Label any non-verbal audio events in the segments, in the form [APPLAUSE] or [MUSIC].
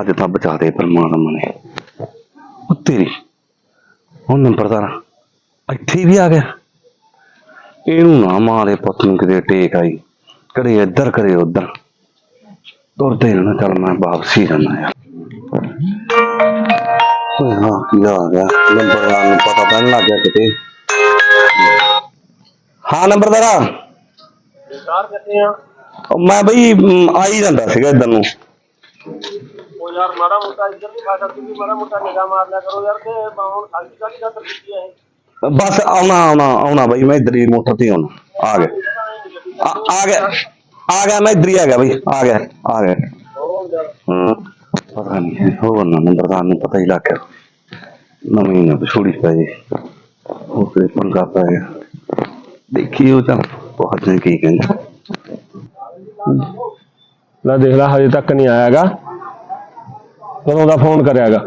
ਅੱਜ ਤਾਂ ਬਚਾ ਦੇ ਪਰਮਾਤਮਾ ਨੇ। ਉਹ ਤੇਰੀ, ਹੁਣ ਨੰਬਰਦਾਰ ਇੱਥੇ ਵੀ ਆ ਗਿਆ। ਇਹਨੂੰ ਨਾ ਮਾਰੇ ਪੁੱਤ ਨੂੰ ਕਿਤੇ ਟੇਕ ਆਈ, ਕਦੇ ਇੱਧਰ, ਕਦੇ ਉੱਧਰ। ਤੁਰਦੇ ਰਹਿਣਾ, ਚੱਲ ਮੈਂ ਵਾਪਸੀ ਜਾਣਾ ਯਾਰ ਓਏ ਹਾਂ, ਕੀ ਆ ਗਿਆ? ਨੰਬਰਦਾਰ ਨੂੰ ਪਤਾ ਤਾਂ ਨੀ ਲੱਗ ਗਿਆ ਕਿਤੇ। ਹਾਂ ਨੰਬਰਦਾਰ ਕਾਰ ਕਿੱਥੇ ਆ? ਉਹ ਮੈਂ ਬਈ ਮ, ਆ ਹੀ ਜਾਂਦਾ ਸੀਗਾ ਇੱਧਰ ਨੂੰ। ਉਹ ਯਾਰ ਮਾੜਾ ਮੋਟਾ ਇੱਧਰ ਵੀ ਖਾ ਸਕਦੀ ਵੀ ਮਾੜਾ ਮੋਟਾ ਨਿਗਾਹ ਮਾਰ ਲਿਆ ਕਰੋ ਯਾਰ ਤੇ ਹੁਣ ਸਾਡੀ ਕਾਹਦੀ ਖਾਤਰ ਕੀਤੀ ਹੈ ਇਹ। ਬਸ ਆਉਣਾ ਆਉਣਾ ਆਉਣਾ ਬਈ ਮੈਂ ਇੱਧਰ ਹੀ ਮੋਟਰ ਤੇ ਹੀ ਆਉਣਾ। ਆ ਗਿਆ। ਆ ਆ ਗਿਆ। ਆ ਗਿਆ ਮੈਂ ਇੱਧਰ ਹੀ ਆ ਗਿਆ ਬਈ। ਆ ਗਿਆ ਆ ਗਿਆ। ਹੋਰ ਯਾਰ ਹਾਂ ਪਤਾ ਨਹੀਂ ਹੋਰ ਨਾ ਨੰਬਰਦਾਰ ਨੂੰ ਪਤਾ ਹੀ ਲੱਗ ਗਿਆ। ਨਵੀਂ ਨਾ ਛੋੜੀ ਪੈ ਜੇ। ਉਹ ਤੇ ਪੰਗਾ ਪੈ ਗਿਆ। ਦੇਖੀ ਉਹ ਤਾਂ ਬਹੁਤ ਨੇ ਕੀ ਕਹਿੰਦਾ। ਲੈ ਦੇਖ ਲੈ ਹਜੇ ਤੱਕ ਨਹੀਂ ਆਇਆਗਾ। ਕਦੋਂ ਦਾ ਫੋਨ ਕਰਿਆਗਾ।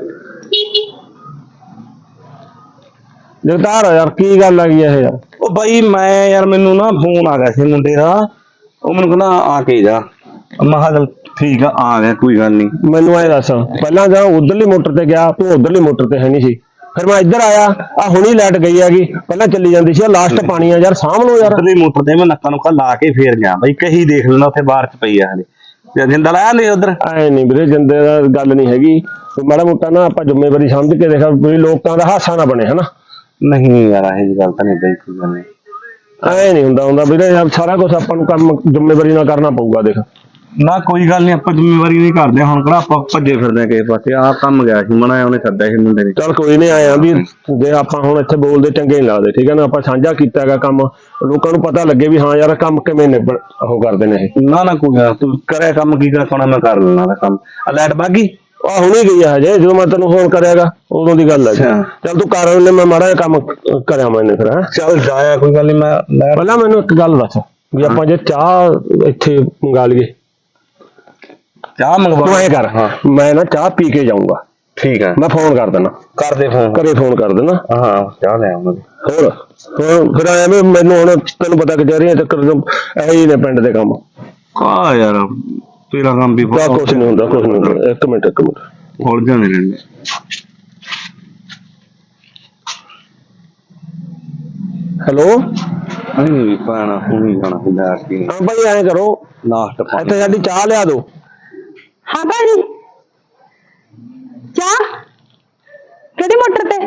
ਜਗਤਾਰ ਯਾਰ ਕੀ ਗੱਲ ਆ ਗਈ ਇਹ ਯਾਰ? ਉਹ ਬਾਈ ਮੈਂ ਯਾਰ ਮੈਨੂੰ ਨਾ ਫੋਨ ਆ ਗਿਆ ਸੀ ਮੁੰਡੇ ਦਾ। ਉਹ ਮੈਨੂੰ ਕਹਿੰਦਾ ਆ ਕੇ ਜਾ। ਮੈਂ ਕਿਹਾ ਚੱਲ ਠੀਕ ਆ ਆ ਗਿਆ ਕੋਈ ਗੱਲ ਨਹੀਂ। ਮੈਨੂੰ ਐ ਦੱਸ ਪਹਿਲਾਂ ਜਾਂ ਉਧਰਲੀ ਮੋਟਰ ਤੇ ਗਿਆ ਤੂੰ ਉਧਰਲੀ ਮੋਟਰ ਤੇ ਹੈ ਨਹੀਂ ਸੀ। ਫਿਰ ਮੈਂ ਇੱਧਰ ਆਇਆ ਆ ਹੁਣੀ ਲਾਈਟ ਗਈ ਹੈਗੀ ਪਹਿਲਾਂ ਚੱਲੀ ਜਾਂਦੀ ਸੀ ਲਾਸਟ ਪਾਣੀ ਆ ਯਾਰ ਲਓ ਯਾਰ। ਉਧਰਲੀ ਮੋਟਰ ਤੇ ਮੈਂ ਨੱਕਾ ਨੁੱਕਾ ਲਾ ਕੇ ਫੇਰ ਗਿਆ ਬਾਈ ਕਹੀ ਦੇਖ ਲੈਣਾ ਉੱਥੇ ਬਾਹਰ ਚ ਪਈ ਆ ਹਲੇ ਜੇ ਜਿੰਦਾ ਲਾਇਆ ਨਹੀਂ ਉਧਰ? ਐ ਨਹੀਂ ਵੀਰੇ ਜਿੰਦੇ ਦਾ ਗੱਲ ਨਹੀਂ ਹੈਗੀ। ਤੇ ਮਾੜਾ ਮੋਟਾ ਨਾ ਆਪਾਂ ਜ਼ਿੰਮੇਵਾਰੀ ਸਮਝ ਕੇ ਦੇਖਾ ਵੀ ਲੋਕਾਂ ਦਾ ਹਾਸਾ ਨਾ ਬਣੇ ਹਨਾ? ਨਹੀਂ ਯਾਰ ਇਹ ਜਿਹੀ ਗੱਲ ਤਾਂ ਨਹੀਂ ਬਈ ਕੋਈ ਗੱਲ ਨਹੀਂ। ਐ ਨਹੀਂ ਹੁੰਦਾ ਹੁੰਦਾ ਵੀਰੇ ਸਾਰਾ ਕੁਝ ਆਪਾਂ ਨੂੰ ਕੰਮ ਜ਼ਿੰਮੇਵਾਰੀ ਨਾਲ ਕਰਨਾ ਪਊਗਾ ਦੇਖ। ਨਾ ਕੋਈ ਗੱਲ ਨਹੀਂ ਆਪਾਂ ਜ਼ਿੰਮੇਵਾਰੀ ਨਹੀਂ ਕਰਦੇ ਹੁਣ ਕਿਹੜਾ ਆਪਾਂ ਭੱਜੇ ਫਿਰਦੇ ਆ ਕਿਸੇ ਪਾਸੇ। ਆਹ ਕੰਮ ਗਿਆ ਸੀ ਮਨਾ ਉਹਨੇ ਸੱਦਿਆ ਸੀ ਮੁੰਡੇ ਨੇ। ਚਲ ਕੋਈ ਨਹੀਂ ਆਇਆ ਵੀ ਜੇ ਆਪਾਂ ਹੁਣ ਇੱਥੇ ਬੋਲਦੇ ਚੰਗੇ ਨਹੀਂ ਲੱਗਦੇ ਠੀਕ ਹੈ ਨਾ? ਆਪਾਂ ਸਾਂਝਾ ਕੀਤਾ ਹੈਗਾ ਕੰਮ। ਲੋਕਾਂ ਨੂੰ ਪਤਾ ਲੱਗੇ ਵੀ ਹਾਂ ਯਾਰ ਕੰਮ ਕਿਵੇਂ ਨਿਬੜ ਉਹ ਕਰਦੇ ਨੇ ਇਹ। ਨਾ ਨਾ ਕੋਈ ਗੱਲ ਤੂੰ ਕਰਿਆ ਕੰਮ ਕੀ ਕਰ ਕੋਣਾ ਮੈਂ ਕਰ ਲੈਣਾ ਦਾ ਕੰਮ। ਆ ਲਾਈਟ ਬਾਗੀ? ਆ ਹੁਣੇ ਗਈ ਆ ਹਜੇ ਜਦੋਂ ਮੈਂ ਤੈਨੂੰ ਫੋਨ ਕਰਿਆਗਾ ਉਦੋਂ ਦੀ ਗੱਲ ਹੈ ਅੱਛਾ। ਚਲ ਤੂੰ ਕਰ ਉਹਨੇ ਮੈਂ ਮਾੜਾ ਜਿਹਾ ਕੰਮ ਕਰਿਆ ਮੈਨੇ ਫਿਰ ਹੈਂ? ਚੱਲ ਜਾਇਆ ਕੋਈ ਗੱਲ ਨਹੀਂ ਮੈਂ ਪਹਿਲਾਂ ਮੈਨੂੰ ਇੱਕ ਗੱਲ ਦੱਸ ਵੀ ਆਪਾਂ ਜੇ ਚਾਹ ਇੱਥੇ ਮੰਗਾ ਲਈਏ। ਚਾਹ ਮੰਗਵਾ ਤੂੰ ਐ ਕਰ ਮੈਂ ਨਾ ਚਾਹ ਪੀ ਕੇ ਜਾਊਂਗਾ। ਠੀਕ ਹੈ ਮੈਂ ਫੋਨ ਕਰ ਦੇਣਾ ਕਰ ਦੇ ਫੋਨ। ਘਰੇ ਫੋਨ ਕਰ ਦੇਣਾ ਹਾਂ ਚਾਹ ਲੈ ਆਵਾਂਗੇ ਹੋਰ? ਹੋਰ ਫਿਰ ਆਇਆ ਵੀ ਮੈਨੂੰ ਹੁਣ ਤੈਨੂੰ ਪਤਾ ਕਿ ਜਰੀਆਂ ਚੱਕਰ ਐ ਹੀ ਨੇ ਪਿੰਡ ਦੇ ਕੰਮ। ਕਾ ਯਾਰ ਤੇਰਾ ਕੰਮ ਵੀ ਕਾ ਕੁਛ ਨਹੀਂ ਹੁੰਦਾ ਕੁਛ ਨਹੀਂ ਹੁੰਦਾ। ਇੱਕ ਮਿੰਟ ਇੱਕ ਮਿੰਟ। ਉਲਝ ਜਾਂਦੇ ਰਹਿੰਦੇ। ਹੈਲੋ? ਨਹੀਂ ਵੀ ਪਾਣਾ ਹੁਣੀ ਜਾਣਾ ਹੁੰਦਾ ਕੀ। ਹਾਂ ਭਾਈ ਐਂ ਕਰੋ। ਲਾਸਟ ਇੱਥੇ ਸਾਡੀ ਚਾਹ ਲਿਆ ਦਿਓ। ਹਾਂ ਭਾਜੀ ਚਾਹ? ਕਿਹੜੀ ਮੋਟਰ ਤੇ?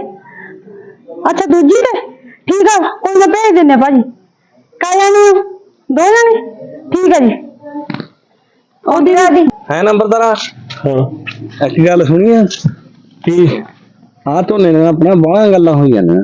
ਅੱਛਾ ਦੂਜੀ ਤੇ? ਠੀਕ ਆ ਕੋਈ ਨਾ ਭੇਜ ਦਿੰਨੇ ਆ ਭਾਜੀ। ਕਾਇਆ ਨੂੰ ਦੋ ਜਣੇ? ਠੀਕ ਹੈ ਜੀ। ਉਹਦੀ ਰਾਦੀ ਹੈ ਨੰਬਰਦਾਰਾ? ਹਾਂ। ਇੱਕ ਗੱਲ ਸੁਣੀਏ ਕੀ? ਹਾਂ ਝੋਨੇ ਨਾਲ ਆਪਣਾ ਬਾਹਲਾ ਗੱਲਾਂ ਹੋਈਆਂ ਨੇ।